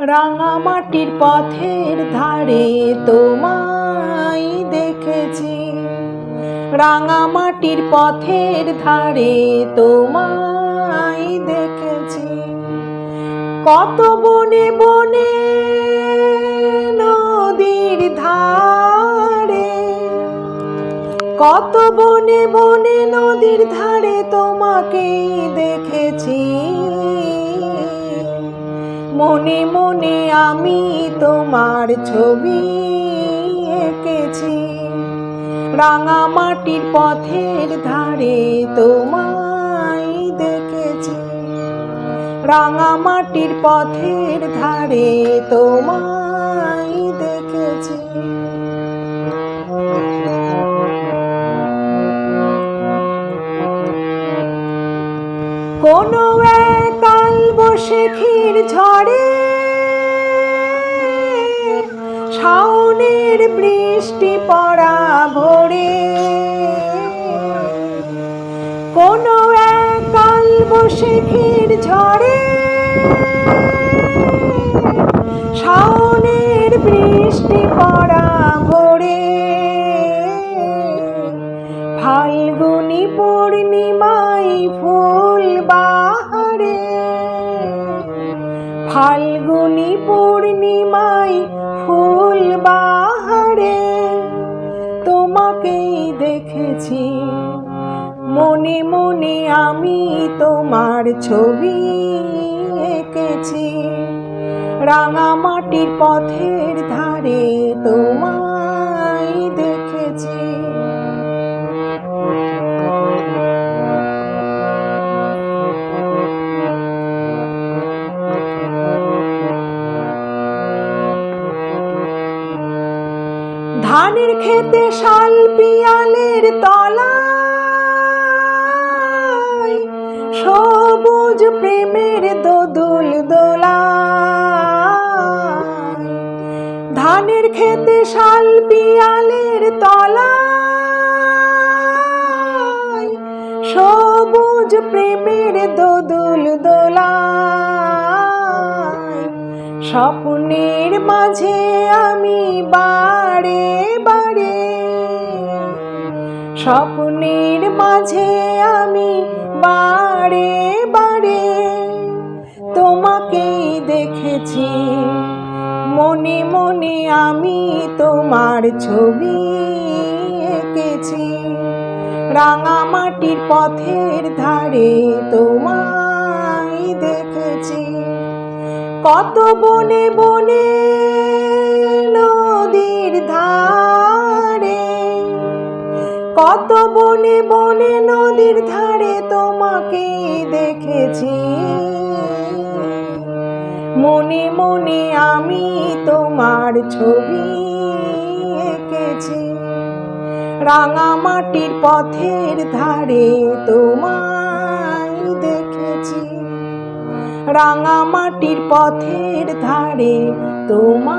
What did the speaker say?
রাঙা মাটির পথের ধারে তোমায় দেখেছি। রাঙা মাটির পথের ধারে তোমায় দেখেছি। কত বনে বনে নদীর ধারে, কত বনে বনে নদীর ধারে তোমাকেই দেখেছি মনে মনে আমি তোমার ছবি এঁকেছি। রাঙা মাটির পথের ধারে তোমায় দেখেছি। রাঙা মাটির পথের ধারে তোমায় দেখেছি। কোনো একাল বসে ক্ষীর ঝড়ে শাওনের বৃষ্টি পড়া ভরে। কোনো একাল বসে ক্ষীর ঝড়ে ফাল্গুনি পূর্ণিমায় ফুল বাহারে, তোমাকেই দেখেছি। মনে মনে আমি তোমার ছবি এঁকেছি। রাঙা মাটির পথের ধারে ধানের খেতে শাল পিয়ালের তলায়, সবুজ প্রেমের দোদুল দোলা ধানের খেতে শাল পিয়ালের তলায়, সবুজ প্রেমের দোদুল দোলা স্বপ্নের মাঝে আমি বারে বারে, স্বপ্নের মাঝে আমি বারে বারে তোমাকেই দেখেছি। মনে মনে আমি তোমার ছবি এঁকেছি। রাঙা মাটির পথের ধারে তোমায় কত বনে বনে নদীর ধারে, কত বনে বনে নদীর ধারে তোমাকে দেখেছি। মনে মনে আমি তোমার ছবি এঁকেছি। রাঙা মাটির পথের ধারে তোমায় রাঙা মাটির পথের ধারে তোমার